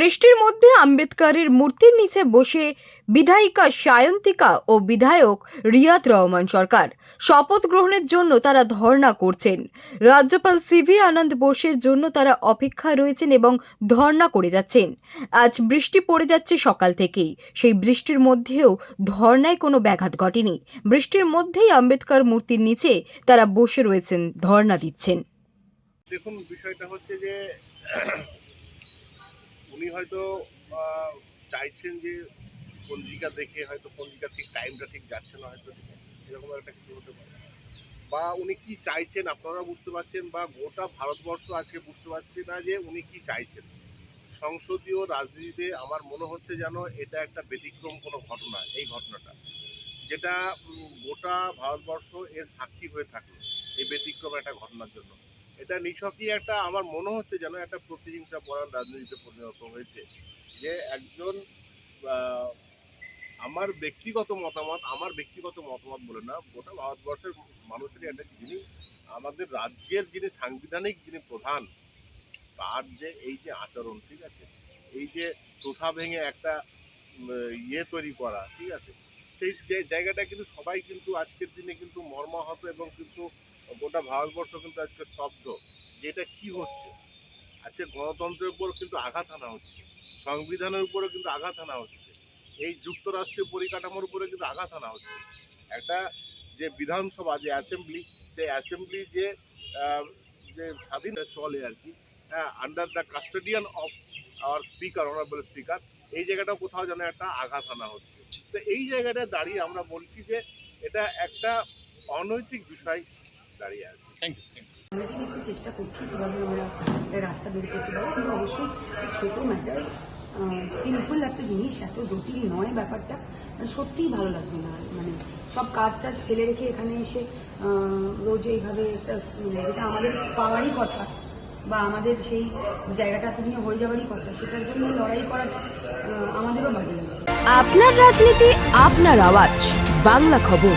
বৃষ্টির মধ্যে আম্বেদকরের মূর্তির নিচে বসে বিধায়িকা সায়ন্তিকা ও বিধায়ক রিয়াদ রহমান সরকার শপথ গ্রহণের জন্য তারা ধর্ণা করছেন। রাজ্যপাল সিভি আনন্দ বোসের জন্য তারা অপেক্ষায় রয়েছেন এবং ধর্ণা করে যাচ্ছেন। আজ বৃষ্টি পড়ে যাচ্ছে সকাল থেকেই। সেই বৃষ্টির মধ্যেও ধর্নায় কোনো ব্যাঘাত ঘটেনি। বৃষ্টির মধ্যেই আম্বেদকর মূর্তির নিচে তারা বসে রয়েছেন, ধর্ণা দিচ্ছেন। দেখুন, বিষয়টা হচ্ছে যে উনি হয়তো চাইছেন যে পঞ্জিকা দেখে হয়তো পঞ্জিকা ঠিক টাইমটা ঠিক যাচ্ছে না, হয়তো এরকম একটা কিছু হতে পারে। বা উনি কি চাইছেন আপনারা বুঝতে পারছেন বা গোটা ভারতবর্ষ আজকে বুঝতে পারছে না যে উনি কি চাইছেন। সংসদীয় রাজনীতিতে আমার মনে হচ্ছে যেন এটা একটা ব্যতিক্রম কোনো ঘটনা, এই ঘটনাটা। যেটা গোটা ভারতবর্ষ এর সাক্ষী হয়ে থাকল, এই ব্যতিক্রম একটা ঘটনার জন্য। এটা নিছকই একটা, আমার মনে হচ্ছে যেন একটা প্রতিহিংসা পরায়ণ রাজনীতিতে পরিণত হয়েছে। যে একজন আমার ব্যক্তিগত মতামত, আমার ব্যক্তিগত মতামত বলে না, গোটা ভারতবর্ষের মানুষেরই একটা যিনি, আমাদের রাজ্যের যিনি সাংবিধানিক যিনি প্রধান, তার যে এই যে আচরণ, ঠিক আছে? এই যে প্রথা ভেঙে একটা ইয়ে তৈরি করা, ঠিক আছে? সেই যে জায়গাটা কিন্তু সবাই কিন্তু আজকের দিনে কিন্তু মর্মাহত এবং কিন্তু গোটা ভারতবর্ষ কিন্তু আজকে স্তব্ধ, যে এটা কি হচ্ছে? আজকে গণতন্ত্রের উপর কিন্তু আঘাত আনা হচ্ছে, সংবিধানের উপরে কিন্তু আঘাত আনা হচ্ছে, এই যুক্তরাষ্ট্রীয় পরিকাঠামোর উপরে কিন্তু আঘাত আনা হচ্ছে। একটা যে বিধানসভা, যে অ্যাসেম্বলি, সেই অ্যাসেম্বলি যে যে স্বাধীন চলে আর কি হ্যাঁ under the custodian of our speaker honourable speaker এই জায়গাটাও কোথাও যেন একটা আঘাত আনা হচ্ছে। তো এই জায়গাটা দাঁড়িয়ে আমরা বলছি যে এটা একটা অনৈতিক বিষয় দাঁড়িয়ে আছে। আমরা জিনিসের চেষ্টা করছি কীভাবে আমরা রাস্তা বের করতে পারব কিন্তু অবশ্যই ছোটো ম্যাটার সিম্পল একটা জিনিস এত জটিল নয় ব্যাপারটা মানে সত্যিই ভালো লাগছে না। মানে সব কাজ টাজ ফেলে রেখে এখানে এসে রোজ এইভাবে একটা মানে যেটা আমাদের পাওয়ারই কথা বা আমাদের সেই জায়গাটা এতদিনে হয়ে যাওয়ারই কথা, সেটার জন্য লড়াই করা আমাদেরও বাজে আপনার রাজনীতি, আপনার আওয়াজ, বাংলা খবর।